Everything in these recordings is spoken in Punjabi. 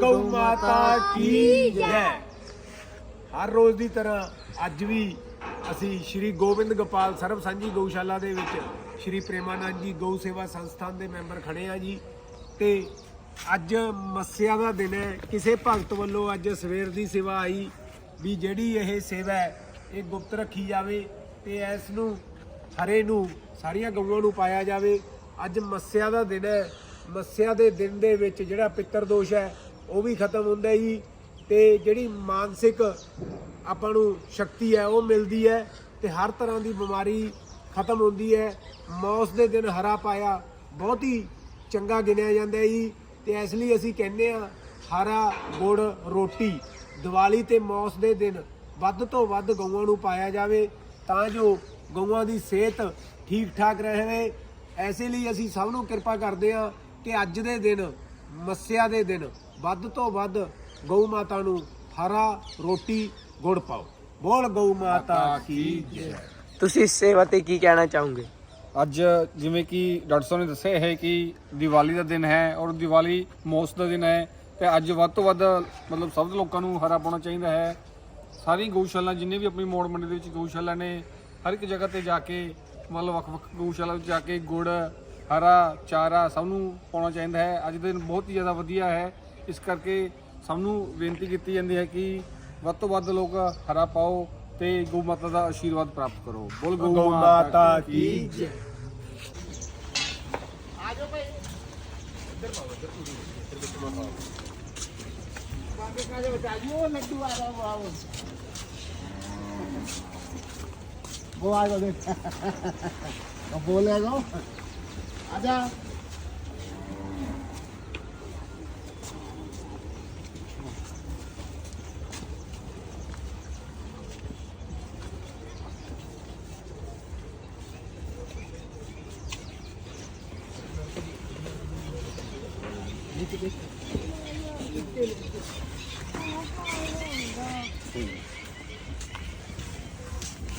ਗਊ ਮਾਤਾ ਕੀ ਜੈ। ਹਰ ਰੋਜ਼ ਦੀ ਤਰ੍ਹਾਂ ਅੱਜ ਵੀ ਅਸੀਂ ਸ਼੍ਰੀ ਗੋਬਿੰਦ ਗੋਪਾਲ ਸਰਬ ਸਾਂਝੀ ਗਊਸ਼ਾਲਾ ਦੇ ਵਿੱਚ ਸ਼੍ਰੀ ਪ੍ਰੇਮਾਨੰਦ ਜੀ ਗਊ ਸੇਵਾ ਸੰਸਥਾਨ ਦੇ ਮੈਂਬਰ ਖੜੇ ਆ ਜੀ। ਤੇ ਅੱਜ ਮੱਸਿਆ ਦਾ ਦਿਨ ਹੈ। ਕਿਸੇ ਭਗਤ ਵੱਲੋਂ ਅੱਜ ਸਵੇਰ ਦੀ ਸੇਵਾ ਆਈ ਵੀ ਜਿਹੜੀ ਇਹ ਸੇਵਾ ਹੈ, ਇਹ ਗੁਪਤ ਰੱਖੀ ਜਾਵੇ ਤੇ ਇਸ ਨੂੰ, ਹਰੇ ਨੂੰ, ਸਾਰੀਆਂ ਗਊਆਂ ਨੂੰ ਪਾਇਆ ਜਾਵੇ। ਅੱਜ ਮੱਸਿਆ ਦਾ ਦਿਨ ਹੈ। ਮੱਸਿਆ ਦੇ ਦਿਨ ਦੇ ਵਿੱਚ ਜਿਹੜਾ ਪਿੱਤਰ ਦੋਸ਼ ਹੈ ਉਹ ਵੀ ਖਤਮ ਹੁੰਦਾ ਜੀ। ਤੇ ਜਿਹੜੀ ਮਾਨਸਿਕ ਆਪਾਂ ਨੂੰ ਸ਼ਕਤੀ ਹੈ, ਉਹ ਮਿਲਦੀ ਹੈ ਤੇ ਹਰ ਤਰ੍ਹਾਂ ਦੀ ਬਿਮਾਰੀ ਖਤਮ ਹੁੰਦੀ ਹੈ। ਮੌਸ ਦੇ ਦਿਨ ਹਰਾ ਪਾਇਆ ਬਹੁਤ ਹੀ ਚੰਗਾ ਗਿਣਿਆ ਜਾਂਦਾ ਜੀ। ਤੇ ਇਸ ਲਈ ਅਸੀਂ ਕਹਿੰਦੇ ਆ ਹਰਾ ਗੁੜ ਰੋਟੀ ਦੀਵਾਲੀ ਤੇ ਮੌਸ ਦੇ ਦਿਨ ਵੱਧ ਤੋਂ ਵੱਧ ਗਊਆਂ ਨੂੰ ਪਾਇਆ ਜਾਵੇ ਤਾਂ ਜੋ ਗਊਆਂ ਦੀ ਸਿਹਤ ਠੀਕ ਠਾਕ ਰਹੇ। ਐਸੇ ਲਈ ਅਸੀਂ ਸਭ ਨੂੰ ਕਿਰਪਾ ਕਰਦੇ ਆ ਕਿ ਅੱਜ ਦੇ ਦਿਨ, ਮੱਸਿਆ ਦੇ ਦਿਨ ਵੱਧ ਤੋਂ ਵੱਧ ਗਊ ਮਾਤਾ ਨੂੰ ਹਰਾ ਰੋਟੀ ਗੁੜ ਪਾਓ। ਬੋਲ ਗਊ ਮਾਤਾ ਕੀ ਜੈ। ਤੁਸੀਂ ਇਸ ਸੇਵਾ ਤੇ ਕੀ ਕਹਿਣਾ ਚਾਹੋਗੇ? ਅੱਜ ਜਿਵੇਂ ਕਿ ਡਾਕਟਰ ਸਾਹਿਬ ਨੇ ਦੱਸਿਆ ਹੈ ਕਿ ਦੀਵਾਲੀ ਦਾ ਦਿਨ ਹੈ ਔਰ ਦੀਵਾਲੀ ਮੌਸ ਦਾ ਦਿਨ ਹੈ ਤੇ ਅੱਜ ਵੱਧ ਤੋਂ ਵੱਧ ਮਤਲਬ ਸਭ ਲੋਕਾਂ ਨੂੰ ਹਰਾ ਪਾਉਣਾ ਚਾਹੀਦਾ ਹੈ। ਸਾਰੀ ਗਊਸ਼ਾਲਾ ਜਿੰਨੇ ਵੀ ਆਪਣੀ ਮੋੜ ਮੰਡੀ ਦੇ ਵਿੱਚ ਗਊਸ਼ਾਲਾ ਨੇ ਹਰ ਇੱਕ ਜਗ੍ਹਾ ਤੇ ਜਾ ਕੇ ਮਤਲਬ ਵੱਖ-ਵੱਖ ਗਊਸ਼ਾਲਾ ਵਿੱਚ ਜਾ ਕੇ ਗੁੜ ਹਰਾ ਚਾਰਾ ਸਭ ਨੂੰ ਪਾਉਣਾ ਚਾਹੀਦਾ ਹੈ। ਅੱਜ ਦੇ ਦਿਨ ਬਹੁਤ ਹੀ ਜ਼ਿਆਦਾ ਵਧੀਆ ਹੈ। ਇਸ ਕਰਕੇ ਸਭ ਨੂੰ ਬੇਨਤੀ ਕੀਤੀ ਜਾਂਦੀ ਹੈ ਕਿ ਵੱਧ ਤੋਂ ਵੱਧ ਲੋਕ ਹਰਾ ਪਾਓ ਤੇ ਗਊ ਮਾਤਾ ਦਾ ਆਸ਼ੀਰਵਾਦ ਪ੍ਰਾਪਤ ਕਰੋ ਬੋਲ ਗਊ ਮਾਤਾ ਕੀ ਜੈ वो आएगा देख अब बोलेगा आजा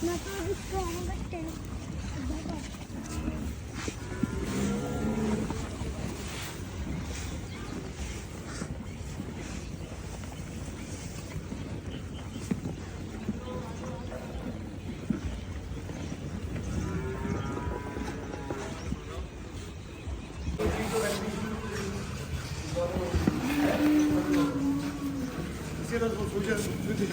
ਮੈਂ ਤਾਂ ਇਸ ਤੋਂ ਬੱਟੇ ਹਾਂ ਤੁਸੀਂ